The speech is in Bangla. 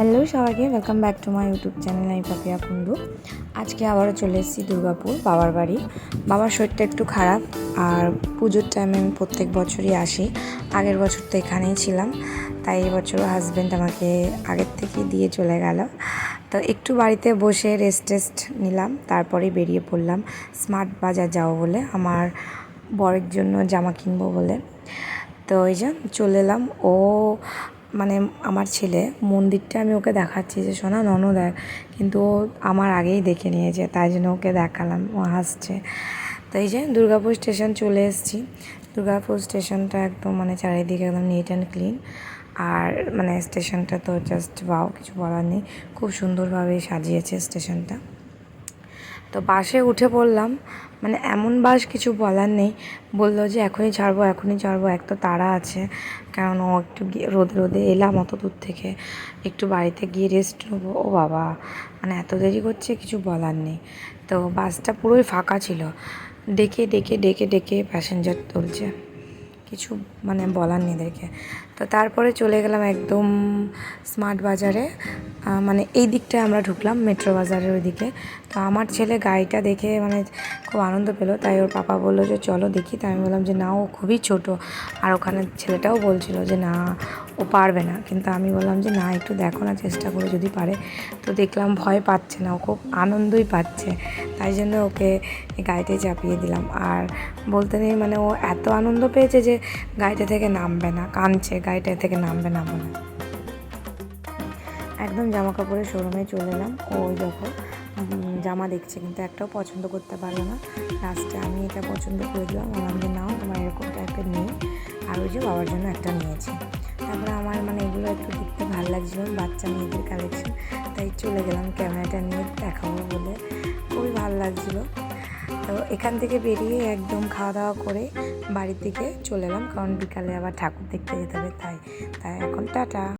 হ্যালো সবাইকে welcome back to my YouTube channel আমি পাপিয়া কুন্ডু আজকে আবারও চলে এসেছি দুর্গাপুর, বাবার বাড়ি। বাবার শরীরটা একটু খারাপ, আর পুজোর টাইমে আমি প্রত্যেক বছরই আসি। আগের বছর তো এখানেই ছিলাম, তাই এই বছর হাজব্যান্ড আমাকে আগের থেকেই দিয়ে চলে গেল। তো একটু বাড়িতে বসে রেস্ট টেস্ট নিলাম তারপরে বেরিয়ে পড়লাম। স্মার্ট বাজার যাব বলে, আমার বরের জন্য জামা কিনবো বলে। তো ওই যে চলে এলাম, ও মানে আমার ছেলে, মন্দিরটা আমি ওকে দেখাচ্ছি যে শোনা নন দেখ কিন্তু ও আমার আগেই দেখে নিয়েছে, তাই জন্য ওকে দেখালাম, ও হাসছে। তো এই যে দুর্গাপুর স্টেশন চলে এসেছি। দুর্গাপুর স্টেশনটা একদম মানে চারিদিকে একদম নিট অ্যান্ড ক্লিন আর মানে স্টেশনটা তো জাস্ট বাও কিছু বলার নেই। খুব সুন্দরভাবে সাজিয়েছে স্টেশনটা। তো বাসে উঠে পড়লাম। মানে এমন বাস কিছু বলার নেই। বলল যে, এখনই ছাড়বো এখনই ছাড়বো। এক তো তাড়া আছে, কারণ ও একটু রোদে রোদে এলাম অত দূর থেকে। একটু বাড়িতে গিয়ে রেস্ট নেব। ও বাবা মানে এত দেরি করছে, কিছু বলার নেই। তো বাসটা পুরোই ফাঁকা ছিল। ডেকে ডেকে ডেকে ডেকে প্যাসেঞ্জার তুলছে। কিছু মানে বলার নেই এদেরকে। তো তারপরে চলে গেলাম একদম স্মার্ট বাজারে। মানে এই দিকটায় আমরা ঢুকলাম মেট্রো বাজারের ওইদিকে। তো আমার ছেলে গাড়িটা দেখে মানে খুব আনন্দ পেল। তাই ওর পাপা বলল যে, চলো দেখি। তাই আমি বললাম যে, না, ও খুবই ছোট। আর ওখানে ছেলেটাও বলছিল যে, না, ও পারবে না। কিন্তু আমি বললাম যে, না, একটু দেখো না, চেষ্টা করে যদি পারে। তো দেখলাম ভয় পাচ্ছে না, ও খুব আনন্দই পাচ্ছে। তাই জন্য ওকে গাড়িতে চাপিয়ে দিলাম। আর বলতে নেই মানে ও এত আনন্দ পেয়েছে যে গাড়িটা থেকে নামবে না, কাঁদছে গাড়িটা থেকে নামবে না বলে। একদম জামা কাপড়ের শোরুমে চলে এলাম। ওই যখন জামা দেখছে, কিন্তু একটাও পছন্দ করতে পারল না। লাস্টে আমি এটা পছন্দ করে দিলাম। আমার যে নাও, তোমার এরকম টাইপের নেই। আর ওই যে বাবার জন্য একটা নিয়েছি। তারপরে আমার মানে এগুলো একটু দেখতে ভালো লাগছিল, বাচ্চা মেয়েদের কালেকশন তাই চলে গেলাম ক্যামেরাটা নিয়ে দেখাবো বলে। খুবই ভালো লাগছিল। তো এখান থেকে বেরিয়ে একদম খাওয়া দাওয়া করে বাড়ির দিকে চলে এলাম। কারণ বিকালে আবার ঠাকুর দেখতে যেতে হবে, তাই তাই এখন টাটা।